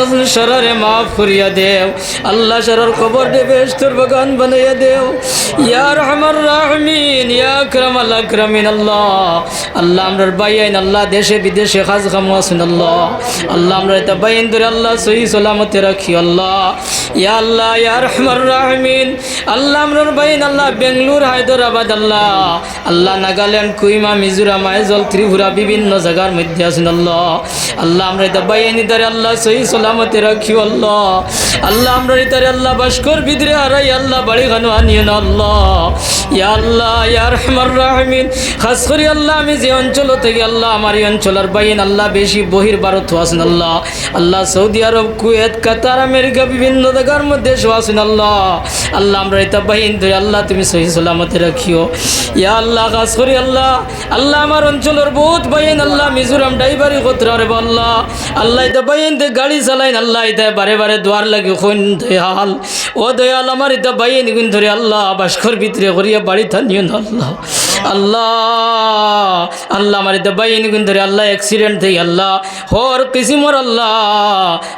নতুন সরারে মাফ করিয়া দেও। আল্লাহ সরার কবর দে বেস্তর বাগান বানাইয়া দেও। ইয়ার আমার রাহমিন, ইয়া আকরাম আল আকরামিন, আল্লাহ। আল্লাহ আমরার বাইন আল্লাহ দেশে বিদেশে খাজ খামু আসুন আল্লাহ। আল্লাহ আমরা এটা বাইন ধরে আল্লাহ সহি সালামতে রাখি, আল্লাহ। ইয়া আল্লাহ, ইয়া রহমান রাহমিন। আল্লাহ আমরার বাইন আল্লাহ, বেঙ্গলোর, হায়দরাবাদ, আল্লাহ। আল্লাহ, নাগাল্যান্ড, কুইমা, মিজোরাম আইজল ত্রিপুরা, বিভিন্ন জায়গার মধ্যে আছেন, আল্লাহ। আল্লাহ আমরা এটা বাইনি তারে আল্লাহ সহি সালামতে রাখিও আল্লাহ। আল্লাহ আমরা তারে আল্লাহ বাস্কর ভিতরে হারাই, আল্লাহ বাড়ি খানো আনিয়ে আল্লাহ। ইয়া আল্লাহ, ইয়া রহমান। খাস আল্লাহ, আমি যে অঞ্চল থেকে আল্লাহ, আমার এই অঞ্চলের বাইন। আল্লাহ বেশি বহির Bharat Allah. Allah Saudi Arab, Kuwait, Qatar, America, বিভিন্ন জায়গার মধ্যে আল্লাহ। আল্লাহ আমরা এটা বাহিন ধরে, আল্লাহ তুমি সহি সালামতে রাখিও। ইয়া আল্লাহ, খাস করে আল্লাহ। আল্লাহ আমার অঞ্চলের বহুত বাইন, আল্লাহ মিজোরাম ড্রাইভারি রে আল্লাহ। আল্লাহ এটা বাইন গাড়ি চালাইন, আল্লাহ এটা বারে বারে দোয়ার লাগে কোন দয়াল। ও দয়াল, আমার এটা বাইয়ে নিগুন ধরে আল্লাহ বাস্কর ভিতরে করিয়া বাড়ি থানিও আল্লাহ। আল্লাহ আল্লাহ আমার এটা বাইয়ে নিগুন ধরে আল্লাহ অ্যাক্সিডেন্ট থেকে আল্লাহ। হর কিসিমর আল্লাহ,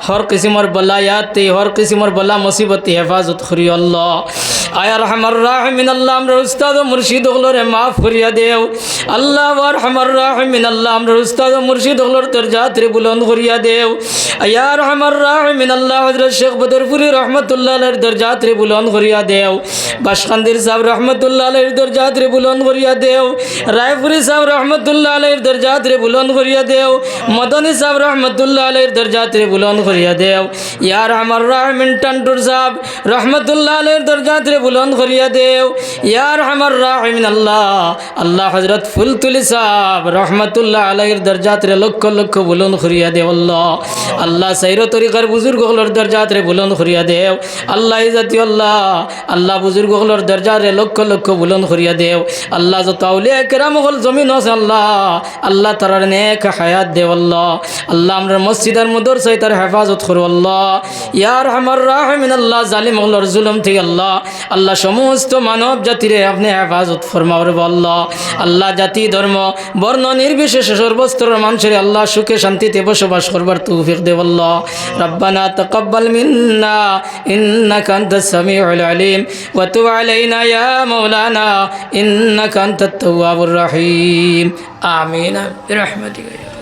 হর কিসিমর বলা ইয়াতে হর কিসিমর বলা মুসিবতে হেফাজত করি আল্লাহ। আয়া রহমার রাহমিন, আল্লাহ আমরা উস্তাদ মুর্শিদ মাফ করিয়া দেও। আল্লাহ ওয়ার রহমার রাহমিন, আল্লাহ আমরা উস্তাদ মুর্শিদ হলর তোর যাত্রী দেও। আয়া রহমার রাহমিন, আল্লাহ হজরত শেখ বদরপুরি রহমতুল্লাহ আলের করিয়া দেও। বাসখান্দির সাহেব রহমতুল্লাহ আলের দর যাত্রী দেও। রায়পুরি রহমতুল্লাহ আলের দর যাত্রী বুলন্দ করিয়া দেও। মদনী সাহেব রহমতুল্লাহ আলের দর যাত্রী বুলন্দ করিয়া আমার রাহমিন, টান্টুর সাহেব রহমতুল্লাহ আলের যাত্রী বুলন্দ করিয়া দেও। ইয়ার আমার রাহমিন, আল্লাহ। আল্লাহ হজরত ফুলতুলি সাহেব রহমতুল্লাহ আলাইর দরজাতরে লক্ষ লক্ষ বুলন্দ করিয়া দেও, আল্লাহ। আল্লাহ সাইর তরিকার বুজুর্গ হলর দরজাতরে বুলন্দ করিয়া দেও। আল্লাহ জাতি, আল্লাহ। আল্লাহ বুজুর্গ হলর দরজারে লক্ষ লক্ষ বুলন্দ করিয়া দেও। আল্লাহ যত আউলিয়া কেরাম হল জমিন আছে, আল্লাহ। আল্লাহ তারার নেক হায়াত দেও, আল্লাহ। আল্লাহ আমরা মসজিদের মদর সাই তার হেফাজত করো, আল্লাহ। ইয়ার আমার রাহমিন, আল্লাহ। জালিম হলর জুলম থেকে, আল্লাহ। আল্লাহ সমস্ত মানব জাতিরে আপনি হেফাজত ফরমাওর আল্লাহ। আল্লাহ জাতি, ধর্ম, বর্ণ নির্বিশেষে সর্বস্তরের মানুষের আল্লাহ সুখে শান্তিতে বসবাস করবার তৌফিক দেব আল্লাহ। রব্বানা তাকাব্বাল মিন্না আনতাস সামিউল আলিম আলাইনা ইয়া মাওলানা, ইন্নাকা আনতাত তাওয়াবুর রহিম। আমিন বিরহমাতিকা